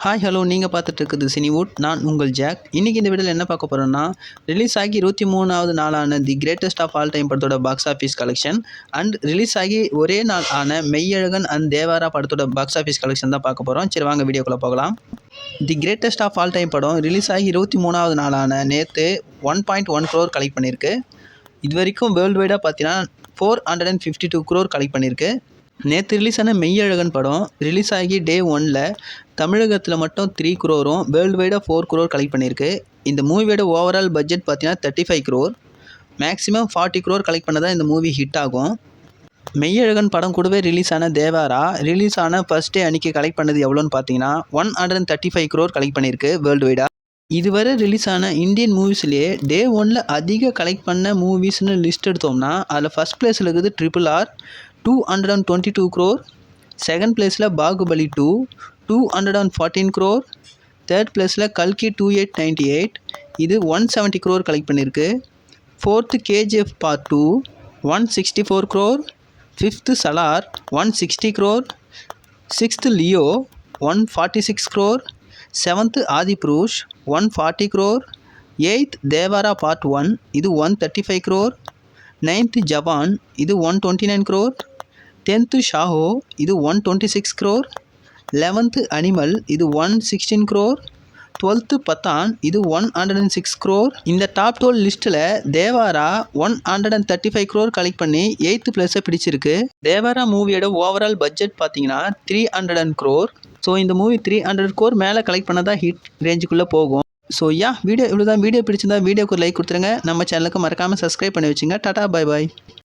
Hi hello நீங்கள் பார்த்துட்டு இருக்குது சினிவுட் நான் உங்கள் ஜாக் இன்றைக்கி இந்த வீடியோவில் என்ன பார்க்க போகிறோன்னா ரிலீஸ் ஆகி இருபத்தி மூணாவது நாளான the greatest of all time படத்தோட box office collection and release ஆகி ஒரே நாள் ஆன மெய்யழகன் அண்ட் தேவாரா படத்தோட பாக்ஸ் ஆஃபீஸ் கலெக்ஷன் தான் பார்க்க போகிறோம் சரி வாங்க வீடியோக்குள்ளே போகலாம். The greatest of all time படம் ரிலீஸ் ஆகி இருபத்தி மூணாவது நாளான நேற்று one point one crore collect பண்ணியிருக்கு இது வரைக்கும் வேர்ல்டு வைடாக பார்த்தீங்கன்னா four hundred and fifty two crore collect பண்ணியிருக்கு நேற்று ரிலீஸ் ஆன மெய்யழகன் படம் ரிலீஸ் ஆகி டே ஒனில் தமிழகத்தில் மட்டும் த்ரீ குரோரும் வேர்ல்டு வைடாக ஃபோர் குரோர் கலெக்ட் பண்ணியிருக்கு. இந்த மூவியோட ஓவரால் பட்ஜெட் பார்த்தீங்கன்னா thirty five crore maximum forty crore collect பண்ணதான் இந்த மூவி ஹிட் ஆகும். மெய்யழகன் படம் கூடவே ரிலீஸ் ஆன தேவாரா? ரிலீஸ் ஆன ஃபர்ஸ்ட் டே அன்றைக்கி கலெக்ட் பண்ணது எவ்வளோன்னு பார்த்தீங்கன்னா one hundred and thirty five crore collect பண்ணியிருக்கு வேர்ல்டு வைடாக இதுவரை ரிலீஸ் ஆன இந்தியன் மூவிஸ்லேயே டே ஒனில் அதிக கலெக்ட் பண்ண மூவிஸ்னு லிஸ்ட் எடுத்தோம்னா அதில் ஃபஸ்ட் பிளேஸில் இருக்குது triple R two hundred and twenty two crore second பிளேஸில் Baahubali two two hundred and fourteen crore third பிளேஸில் கல்கி டூ எயிட் நைன்ட்டி எயிட் இது ஒன் செவன்ட்டி க்ரோர் கலெக்ட் பண்ணியிருக்கு fourth KGF part two one sixty four crore fifth Salaar one sixty crore sixth Leo one forty six crore seventh Adipurush one forty crore eighth Devara part one இது one thirty five crore ninth Jawan இது one twenty nine crore tenth Saaho இது one twenty six crore eleventh Animal இது one sixteen crore twelfth Pathaan இது one hundred and six crore இந்த top twelve லிஸ்ட்டில் Devara one hundred and thirty five crore collect பண்ணி eighth பிளேஸை பிடிச்சிருக்கு. தேவாரா மூவியோட overall budget பார்த்தீங்கன்னா three hundred and crore so இந்த மூவி த்ரீ ஹண்ட்ரட் க்ரோர் மேலே கலெக்ட் பண்ணதான் ஹிட் ரேஞ்சுக்குள்ளே போகும். ஸோ யா வீடியோ இவ்வளோ தான் வீடியோ பிடிச்சிருந்தா வீடியோக்கு லைக் கொடுத்துருங்க. நம்ம சேனலுக்கு மறக்காமல் சப்ஸ்கிரைப் பண்ணி வச்சுங்க. டாடா பாய் பாய்